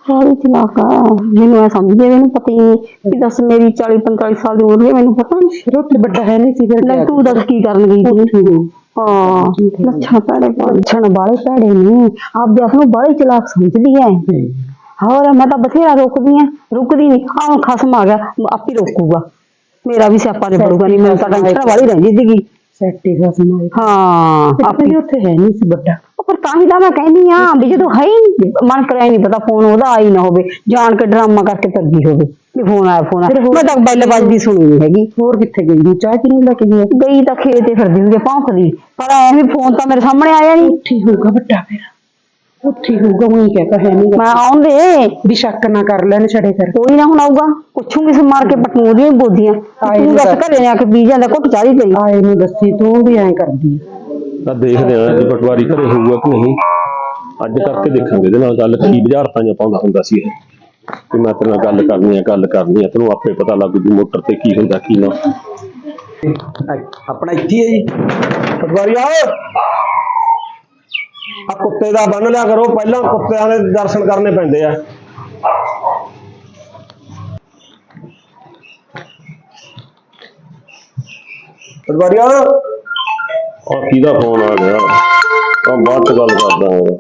ਸਾਰੀ ਚਲਾਕਾ ਮੈਨੂੰ ਐ ਸਮਝਦੇ ਮੈਨੂੰ ਪਤਾ ਹੀ ਨਹੀਂ। ਕਿ ਦੱਸ ਮੇਰੀ 40 45 ਸਾਲ ਦੀ ਉਮਰ ਹੈ ਮੈਨੂੰ ਪਤਾ ਨਹੀਂ। ਰੋਟੀ ਵੱਡਾ ਹੈ ਨਹੀਂ ਸੀ ਫਿਰ ਲੈ ਤੂੰ ਦੱਸ ਕੀ ਕਰਨ ਗਈ ਸੀ? ਹਾਂ ਲੱਛਣ ਭੈੜੇ ਲੱਛਣ ਬਾਲੇ ਭੈੜੇ ਨੇ ਆਪਦੇ ਆਪ ਨੂੰ ਬਾਲੇ ਚਲਾਕ ਸਮਝਦੀ ਐ ਹੋਰ ਮੈਂ ਤਾਂ ਬਥੇਰਾ ਰੋਕਦੀ ਐ ਰੁਕਦੀ ਨਹੀਂ। ਆਹ ਹੁਣ ਖਸਮ ਆ ਗਿਆ। ਆਪੇ ਰੋਕੂਗਾ। ਮੇਰਾ ਵੀ ਸਿਆਪਾ ਦੇ ਬੜੂਗਾ ਨਹੀਂ। ਮੈਨੂੰ ਤਾਂ ਟੈਨਸ਼ਨ ਵਾਲੀ ਰਹਿੰਦੀ ਸੀਗੀ। ਸੈਟੀ ਦਾ ਸਮਾਈ ਹਾਂ ਆਪੇ। ਆਪੇ ਉੱਥੇ ਹੈ ਨਹੀਂ ਸੀ ਵੱਡਾ। ਉਹ ਪਰ ਤਾਂ ਹੀ ਤਾਂ ਮੈਂ ਕਹਿੰਦੀ ਆ ਵੀ ਜਦੋਂ ਹੈ ਹੀ ਨੀ, ਮਨ ਕਰਿਆ ਨਹੀਂ ਪਤਾ ਫੋਨ ਉਹਦਾ ਆਈ ਨਾ ਹੋਵੇ ਜਾਣ ਕੇ ਡਰਾਮਾ ਕਰਕੇ ਕਰਦੀ ਹੋਵੇ ਵੀ ਫੋਨ ਆਇਆ ਫੋਨ ਆਇਆ। ਮੈਂ ਤਾਂ ਬੈਲ ਵੱਜਦੀ ਸੁਣੀ ਨਹੀਂ ਹੈਗੀ। ਹੋਰ ਕਿੱਥੇ ਗਈ ਸੀ? ਚਾਹ ਕਿਨੂੰ ਲੈ ਕੇ ਗਈ? ਗਈ ਤਾਂ ਖੇਤ ਤੇ ਫਿਰਦੀ ਹੁੰਦੀ ਆ, ਭੌਂਕਦੀ। ਪਰ ਐਵੇਂ ਫੋਨ ਤਾਂ ਮੇਰੇ ਸਾਹਮਣੇ ਆਇਆ ਨਹੀਂ। ਉੱਥੇ ਹੀ ਹੋਊਗਾ ਵੱਡਾ ਫਿਰ ਉੱਥੇ ਹੀ ਹੋਊਗਾ ਉਹੀ ਕਹਿਤਾ ਹੈ ਨਹੀਂ ਮੈਂ ਆਉਂਦੇ। ਵੀ ਸ਼ੱਕ ਨਾ ਕਰ ਲੈਣ ਛੜੇ ਕਰ। ਕੋਈ ਨਾ ਹੁਣ ਆਊਗਾ। ਪੁੱਛੂਗੀ ਸੇ ਮਾਰ ਕੇ ਪਟੂ ਉਹਦੀਆਂ ਹੀ ਬੋਦੀਆਂ। ਆਏ ਤੂੰ ਨੀ ਦੱਸ ਦੱਸ। ਘਰੇ ਆ ਕੇ ਪੀ ਜਾਂਦਾ ਘੁੱਟ ਚਾਹੀ ਪਈ। ਆਏ ਨਹੀਂ ਦੱਸੀ ਤੂੰ ਵੀ ਐਂ ਕਰਦੀ ਆ। ਤਾਂ ਦੇਖਦੇ ਆਂ ਅੱਜ ਪਟਵਾਰੀ ਘਰੇ ਹੋਊਗਾ ਕਿ ਨਹੀਂ। ਅੱਜ ਕਰਕੇ ਦੇਖਾਂਗੇ, ਇਹਦੇ ਨਾਲ ਗੱਲ ਕੀ ਬੁਝਾਰਤਾਂ ਜਾਂ ਪਾਉਂਦਾ ਹੁੰਦਾ ਸੀ ਇਹ। ਕਿ ਮੈਂ ਤੇਰੇ ਨਾਲ ਗੱਲ ਕਰਨੀ ਆ, ਗੱਲ ਕਰਨੀ ਆ, ਤੈਨੂੰ ਆਪੇ ਪਤਾ ਲੱਗ ਜੂ ਮੋਟਰ ਤੇ ਕੀ ਹੁੰਦਾ, ਕੀ ਨਾ ਆਪਣਾ ਇੱਥੇ ਹੈ ਜੀ। ਪਟਵਾਰੀ ਆਓ। ਆ ਕੁੱਤੇ ਦਾ ਬੰਨ ਲਿਆ ਕਰੋ, ਪਹਿਲਾਂ ਕੁੱਤਿਆਂ ਦੇ ਦਰਸ਼ਨ ਕਰਨੇ ਪੈਂਦੇ ਆ। ਪਟਵਾਰੀ ਆ ਆ ਕਿਹਦਾ ਫੋਨ ਆ ਗਿਆ। ਆ ਬਾਅਦ ਚ ਗੱਲ ਕਰਦਾ ਹਾਂ।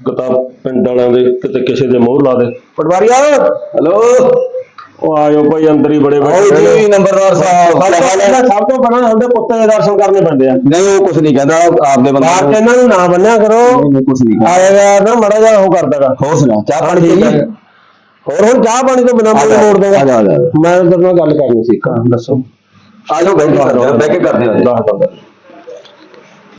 ਕਿਤਾ ਪਿੰਡ ਵਾਲਿਆਂ ਦੇ ਕਿਤੇ ਕਿਸੇ ਦੇ ਮੋਹਰ ਲਾ ਦੇ। ਪਟਵਾਰੀ ਆ ਹੈਲੋ? ਉਹ ਆਇਓ ਭਾਈ ਅੰਦਰ ਹੀ ਬੜੇ ਬੈਠੇ ਨੇ ਜੀ ਨੰਬਰਦਾਰ ਸਾਹਿਬ। ਸਭ ਤੋਂ ਪਹਿਲਾਂ- ਸਭ ਤੋਂ ਪਹਿਲਾਂ ਹੁੰਦੇ ਕੁੱਤੇ ਦੇ ਦਰਸ਼ਨ ਕਰਨੇ ਪੈਂਦੇ ਆ। ਨਹੀਂ ਉਹ ਕੁਝ ਨਹੀਂ ਕਹਿੰਦਾ ਆਪਦੇ ਬੰਦੇ ਬਾਹਰ ਇਹਨਾਂ ਨੂੰ ਨਾ ਬੰਨਿਆ ਕਰੋ। ਨਹੀਂ ਕੁਝ ਨਹੀਂ ਆਏਗਾ ਨਾ ਮੜਾ ਜਾ ਉਹ ਕਰਦਾਗਾ ਹੋਰ ਸੁਣਾ ਚਾਹ ਪਾਣੀ ਦੇ ਜੀ ਹੋਰ ਹੁਣ ਚਾਹ ਪਾਣੀ ਤੋਂ ਬਿਨਾਂ ਮੈਨੂੰ ਮੋੜ ਦੇਗਾ। ਮੈਂ ਤੇਰੇ ਨਾਲ ਗੱਲ ਕਰਨੀ ਸੀ। ਦੱਸੋ। ਆ ਜਾਓ ਬੈਠ ਕੇ ਕਰਦੇ ਹਾਂ ਦੱਸ ਦੱਸ